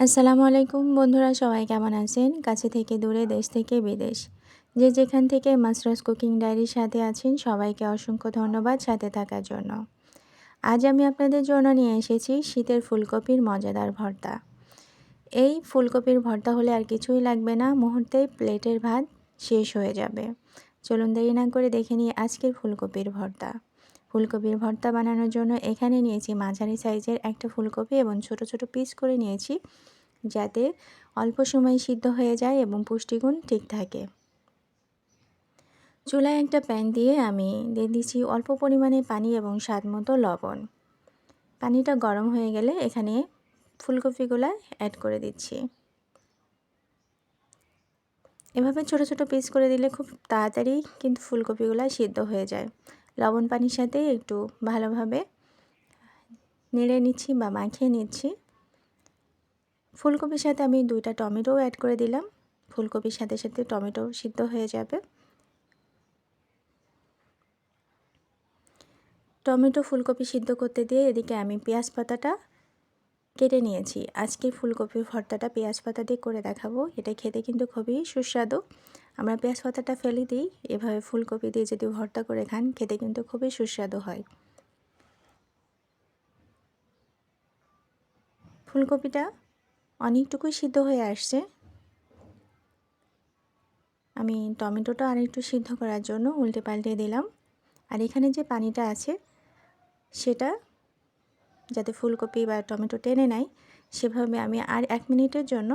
আসসালামু আলাইকুম বন্ধুরা, সবাই কেমন আছেন? কাছে থেকে দূরে, দেশ থেকে বিদেশ। যে যেখান থেকে মাস্টার্স কুকিং ডায়েরির সাথে আছেন, সবাইকে অসংখ্য ধন্যবাদ সাথে থাকার জন্য। আজ আমি আপনাদের জন্য নিয়ে এসেছি শীতের ফুলকপির মজাদার ভর্তা। এই ফুলকপির ভর্তা হলে আর কিছুই লাগবে না মুহূর্তেই প্লেটের ভাত শেষ হয়ে যাবে। চলুন দেরি না করে দেখে নিই আজকের ফুলকপির ভর্তা। ফুলকপির ভর্তা বানানোর জন্য এখানে নিয়েছি মাঝারি সাইজের একটা ফুলকপি এবং ছোট ছোট পিস করে নিয়েছি যাতে অল্প সময় সিদ্ধ হয়ে যায় এবং পুষ্টিগুণ ঠিক থাকে। চুলায় একটা প্যান দিয়ে আমি দিয়ে দিচ্ছি অল্প পরিমাণে পানি এবং স্বাদ মতো লবণ। পানিটা গরম হয়ে গেলে এখানে ফুলকপিগুলো অ্যাড করে দিচ্ছি। এভাবে ছোট ছোট পিস করে দিলে খুব তাড়াতাড়ি কিন্তু ফুলকপিগুলো সিদ্ধ হয়ে যায়। লবণ পানির সাথে একটু ভালোভাবে নেড়ে নিচ্ছি বা মাখিয়ে নিচ্ছি। ফুলকপির সাথে আমি দুইটা টমেটোও অ্যাড করে দিলাম। ফুলকপির সাথে সাথে টমেটো সিদ্ধ হয়ে যাবে। টমেটো ফুলকপি সিদ্ধ করতে দিয়ে এদিকে আমি পেঁয়াজ পাতাটা কেটে নিয়েছি। আজকে ফুলকপির ভর্তাটা পেঁয়াজ পাতা দিয়ে করে দেখাবো। এটা খেতে কিন্তু খুবই সুস্বাদু। আমরা পেঁয়াজ পাতাটা ফেলে দিই। এভাবে ফুলকপি দিয়ে যদি ভর্তা করে খান, খেতে কিন্তু খুবই সুস্বাদু হয়। ফুলকপিটা অনেকটুকুই সিদ্ধ হয়ে আসছে। আমি টমেটোটা আরেকটু সিদ্ধ করার জন্য উল্টে পাল্টে দিলাম। আর এখানে যে পানিটা আছে, সেটা যাতে ফুলকপি বা টমেটো টেনে নেয়, সেভাবে আমি আর এক মিনিটের জন্য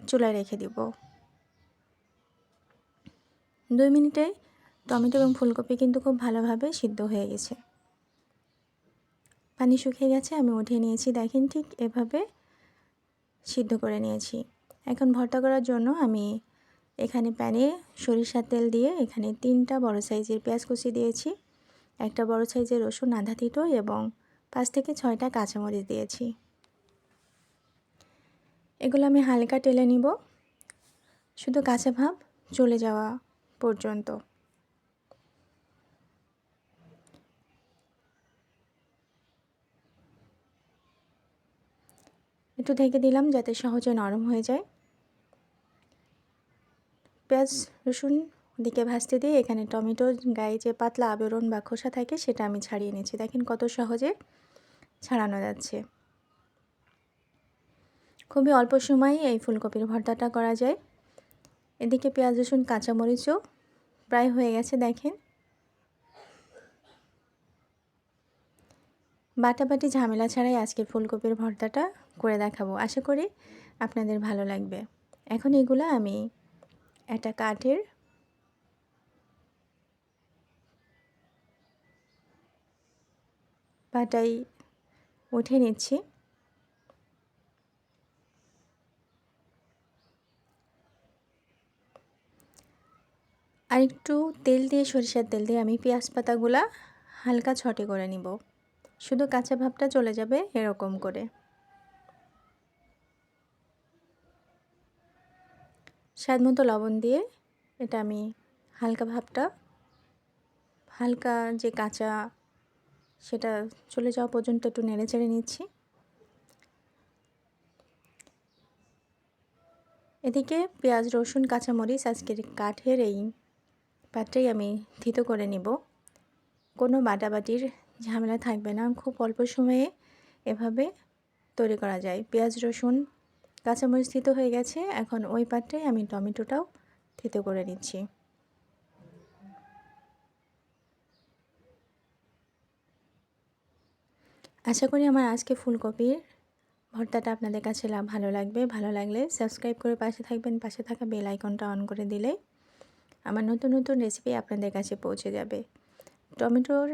চুলায় রেখে দিব। দুই মিনিটে টমেটো এবং ফুলকপি কিন্তু খুব ভালোভাবে সিদ্ধ হয়ে গেছে। পানি শুকিয়ে গেছে, আমি উঠিয়ে নিয়েছি। দেখেন ঠিক এভাবে সিদ্ধ করে নিয়েছি। এখন ভর্তা করার জন্য আমি এখানে প্যানে সরিষার তেল দিয়ে এখানে তিনটা বড় সাইজের পেঁয়াজ কুচি দিয়েছি, একটা বড় সাইজের রসুন, আধা তিটো এবং পাঁচ থেকে ছয়টা কাঁচামরিচ দিয়েছি। এগুলো আমি হালকা টেলে নিব। শুধু কাঁচা ভাব চলে যাওয়া পর্যন্ত। একটু ঢেকে দিলাম যাতে সহজে নরম হয়ে যায়। পেঁয়াজ, রসুন দিকে ভাজতে দিয়ে এখানে টমেটোর গায়ে যে পাতলা আবরণ বা খোসা থাকে সেটা আমি ছাড়িয়ে নিয়েছি দেখেন কত সহজে ছাড়ানো যাচ্ছে। খুবই অল্প সময়ে এই ফুলকপির ভর্তাটা করা যায়। এদিকে পেঁয়াজ, রসুন, কাঁচামরিচও প্রায় হয়ে গেছে, দেখেন। বাটাবাটি ঝামেলা ছাড়াই আজকের ফুলকপির ভর্তাটা করে দেখাবো। আশা করি আপনাদের ভালো লাগবে। এখন এগুলো আমি একটা কাঠের পাটাই উঠে নিচ্ছি। আর একটু তেল দিয়ে, সরিষার তেল দিয়ে আমি পেঁয়াজ পাতাগুলা হালকা ছটে করে নিব। শুধু কাঁচা ভাবটা চলে যাবে এরকম করে। স্বাদ মতো লবণ দিয়ে এটা আমি হালকা ভাবটা, হালকা যে কাঁচা সেটা চলে যাওয়া পর্যন্ত একটু নেড়ে চেড়ে নিচ্ছি। এদিকে পেঁয়াজ, রসুন, কাঁচামরিচ আজকের কাঠের এই পাত্রেই আমি থিতো করে নিব। কোনো বাটাবাটির ঝামেলা থাকবে না। খুব অল্প সময়ে এভাবে তৈরি করা যায়। পেঁয়াজ, রসুন, কাঁচামরিচ থিতো হয়ে গেছে। এখন ওই পাত্রে আমি টমেটোটাও থিতো করে নিচ্ছি। আশা করি আমার আজকে ফুলকপির ভর্তাটা আপনাদের কাছে ভালো লাগবে। ভালো লাগলে সাবস্ক্রাইব করে পাশে থাকবেন। পাশে থাকা বেল আইকনটা অন করে দিলে আমার নতুন নতুন রেসিপি আপনাদের কাছে পৌঁছে যাবে। টমেটোর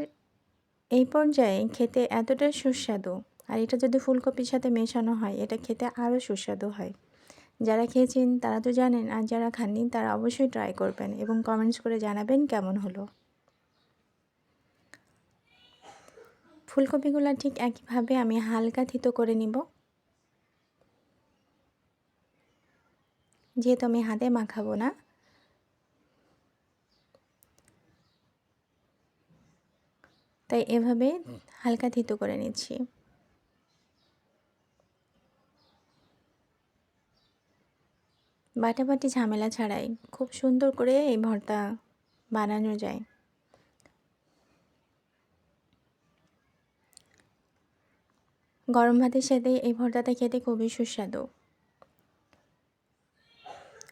এই পর্যায়ে খেতে এতটা সুস্বাদু, আর এটা যদি ফুলকপির সাথে মেশানো হয়, এটা খেতে আরও সুস্বাদু হয়। যারা খেয়েছেন, তারা তো জানেন, আর যারা খাননি, তারা অবশ্যই ট্রাই করবেন এবং কমেন্টস করে জানাবেন কেমন হলো। ফুলকপিগুলো ঠিক একইভাবে আমি হালকা থিতো করে নিব। যেহেতু আমি হাতে মাখাবো না তাই এভাবে হালকা থিত করে নিচ্ছি। বাটা বাটি ঝামেলা ছাড়াই খুব সুন্দর করে এই ভর্তা বানানো যায়। গরম ভাতের সাথে এই ভর্তাটা খেতে খুবই সুস্বাদু।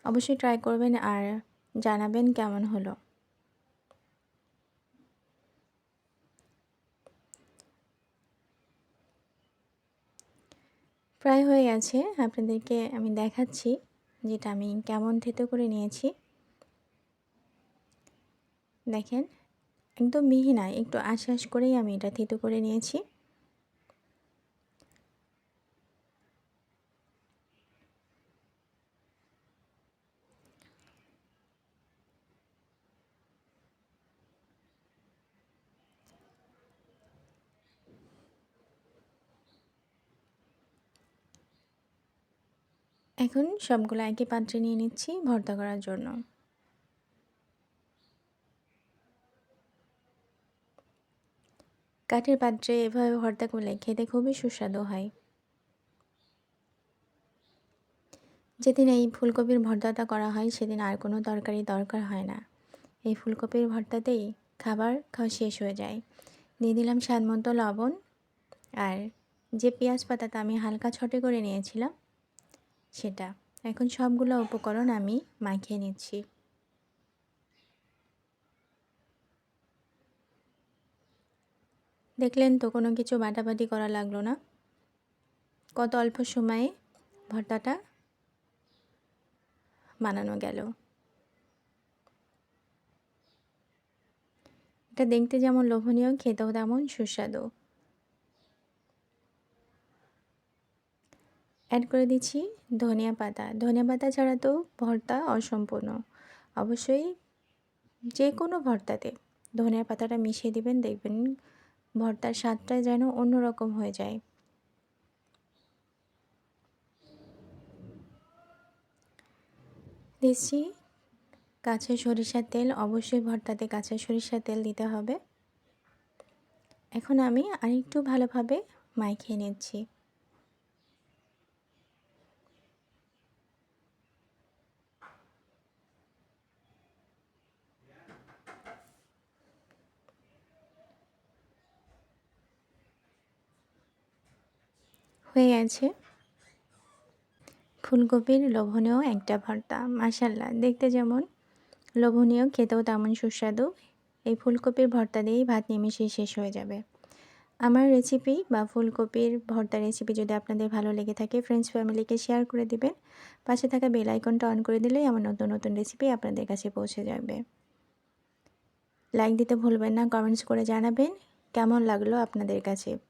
অবশ্যই ট্রাই করবেন আর জানাবেন কেমন হলো। প্রায় হয়ে গেছে। আপনাদেরকে আমি দেখাচ্ছি যেটা আমি কেমন থেতো করে নিয়েছি। দেখেন, একদম মিহি নয়, একটু আশ্বাস করেই আমি এটা থেতো করে নিয়েছি। এখন সবগুলো একই পাত্রে নিয়ে নিচ্ছি ভর্তা করার জন্য। কাঠের পাত্রে এভাবে ভর্তা করলে খেতে খুবই সুস্বাদু হয়। যেদিন এই ফুলকপির ভর্তাটা করা হয়, সেদিন আর কোনো তরকারি দরকার হয় না। এই ফুলকপির ভর্তাতেই খাবার খাওয়া শেষ হয়ে যায়। দিয়ে দিলাম স্বাদ মতো লবণ আর যে পেঁয়াজ পাতাটা আমি হালকা ছটে করে নিয়েছিলাম সেটা। এখন সবগুলো উপকরণ আমি মাখিয়ে নিচ্ছি। দেখলেন তো, কোনো কিছু বাটাবাটি করা লাগল না? কত অল্প সময়ে ভর্তাটা বানানো গেল। এটা দেখতে যেমন লোভনীয়, খেতেও তেমন সুস্বাদু। অ্যাড করে দিচ্ছি ধনিয়া পাতা। ধনিয়া পাতা ছাড়া তো ভর্তা অসম্পূর্ণ। অবশ্যই যে কোনো ভর্তাতে ধনিয়া পাতাটা মিশিয়ে দিবেন, দেখবেন ভর্তার স্বাদটা যেন অন্যরকম হয়ে যায়। দিচ্ছি কাঁচা সরিষার তেল। অবশ্যই ভর্তাতে কাঁচা সরিষার তেল দিতে হবে। এখন আমি আরেকটু ভালোভাবে মাখিয়ে নিচ্ছি। হয়ে গেছে। ফুলকপির লোভনীয় একটা ভর্তা মাসাল্লাহ দেখতে যেমন লোভনীয়, খেতেও তেমন সুস্বাদু। এই ফুলকপির ভর্তা দিয়েই ভাত নিমিশে শেষ হয়ে যাবে। আমার রেসিপি বা ফুলকপির ভর্তা রেসিপি যদি আপনাদের ভালো লেগে থাকে ফ্রেন্ডস ফ্যামিলিকে শেয়ার করে দিবেন। পাশে থাকা বেল আইকনটা অন করে দিলেই আমার নতুন নতুন রেসিপি আপনাদের কাছে পৌঁছে যাবে। লাইক দিতে ভুলবেন না কমেন্টস করে জানাবেন। কেমন লাগল আপনাদের কাছে?